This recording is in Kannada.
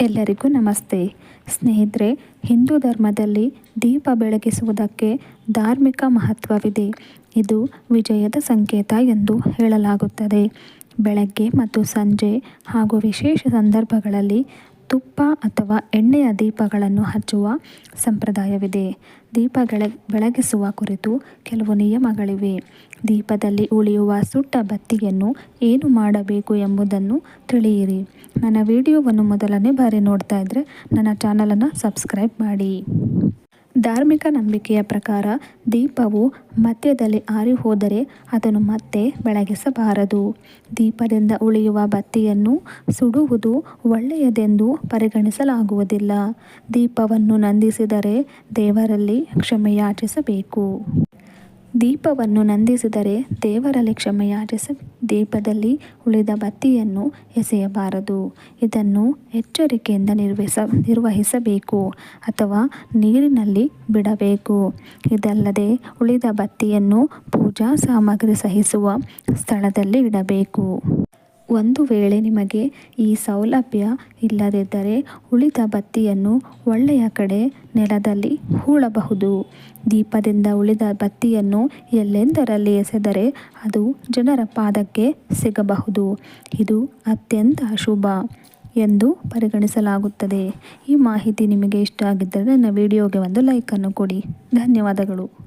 ಎಲ್ಲರಿಗೂ ನಮಸ್ತೆ. ಸ್ನೇಹಿತರೆ, ಹಿಂದೂ ಧರ್ಮದಲ್ಲಿ ದೀಪ ಬೆಳಗಿಸುವುದಕ್ಕೆ ಧಾರ್ಮಿಕ ಮಹತ್ವವಿದೆ. ಇದು ವಿಜಯದ ಸಂಕೇತ ಎಂದು ಹೇಳಲಾಗುತ್ತದೆ. ಬೆಳಗ್ಗೆ ಮತ್ತು ಸಂಜೆ ಹಾಗೂ ವಿಶೇಷ ಸಂದರ್ಭಗಳಲ್ಲಿ ತುಪ್ಪ ಅಥವಾ ಎಣ್ಣೆಯ ದೀಪಗಳನ್ನು ಹಚ್ಚುವ ಸಂಪ್ರದಾಯವಿದೆ. ದೀಪ ಬೆಳಗಿಸುವ ಕುರಿತು ಕೆಲವು ನಿಯಮಗಳಿವೆ. ದೀಪದಲ್ಲಿ ಉಳಿಯುವ ಸುಟ್ಟ ಬತ್ತಿಯನ್ನು ಏನು ಮಾಡಬೇಕು ಎಂಬುದನ್ನು ತಿಳಿಯಿರಿ. ನನ್ನ ವಿಡಿಯೋವನ್ನು ಮೊದಲನೇ ಬಾರಿ ನೋಡ್ತಾ ಇದ್ದರೆ ನನ್ನ ಚಾನಲನ್ನು ಸಬ್ಸ್ಕ್ರೈಬ್ ಮಾಡಿ. ಧಾರ್ಮಿಕ ನಂಬಿಕೆಯ ಪ್ರಕಾರ ದೀಪವು ಮಧ್ಯದಲ್ಲಿ ಆರಿ ಹೋದರೆ ಅದನ್ನು ಮತ್ತೆ ಬೆಳಗಿಸಬಾರದು. ದೀಪದಿಂದ ಉಳಿಯುವ ಬತ್ತಿಯನ್ನು ಸುಡುವುದು ಒಳ್ಳೆಯದೆಂದು ಪರಿಗಣಿಸಲಾಗುವುದಿಲ್ಲ. ದೀಪವನ್ನು ನಂದಿಸಿದರೆ ದೇವರಲ್ಲಿ ಕ್ಷಮೆಯಾಚಿಸಬೇಕು. ದೀಪವನ್ನು ನಂದಿಸಿದರೆ ದೇವರಲ್ಲಿ ಕ್ಷಮೆಯಾಚಿಸ ದೀಪದಲ್ಲಿ ಉಳಿದ ಬತ್ತಿಯನ್ನು ಎಸೆಯಬಾರದು. ಇದನ್ನು ಎಚ್ಚರಿಕೆಯಿಂದ ನಿರ್ವಹಿಸ, ನಿರ್ವಹಿಸಬೇಕು ಅಥವಾ ನೀರಿನಲ್ಲಿ ಬಿಡಬೇಕು. ಇದಲ್ಲದೆ ಉಳಿದ ಬತ್ತಿಯನ್ನು ಪೂಜಾ ಸಾಮಗ್ರಿ ಸಹಿಸುವ ಸ್ಥಳದಲ್ಲಿ ಇಡಬೇಕು. ಒಂದು ವೇಳೆ ನಿಮಗೆ ಈ ಸೌಲಭ್ಯ ಇಲ್ಲದಿದ್ದರೆ ಉಳಿದ ಬತ್ತಿಯನ್ನು ಒಳ್ಳೆಯ ಕಡೆ ನೆಲದಲ್ಲಿ ಹೂಳಬಹುದು. ದೀಪದಿಂದ ಉಳಿದ ಬತ್ತಿಯನ್ನು ಎಲ್ಲೆಂದರಲ್ಲಿ ಎಸೆದರೆ ಅದು ಜನರ ಪಾದಕ್ಕೆ ಸಿಗಬಹುದು. ಇದು ಅತ್ಯಂತ ಶುಭ ಎಂದು ಪರಿಗಣಿಸಲಾಗುತ್ತದೆ. ಈ ಮಾಹಿತಿ ನಿಮಗೆ ಇಷ್ಟ ಆಗಿದ್ದರೆ ನನ್ನ ವಿಡಿಯೋಗೆ ಒಂದು ಲೈಕನ್ನು ಕೊಡಿ. ಧನ್ಯವಾದಗಳು.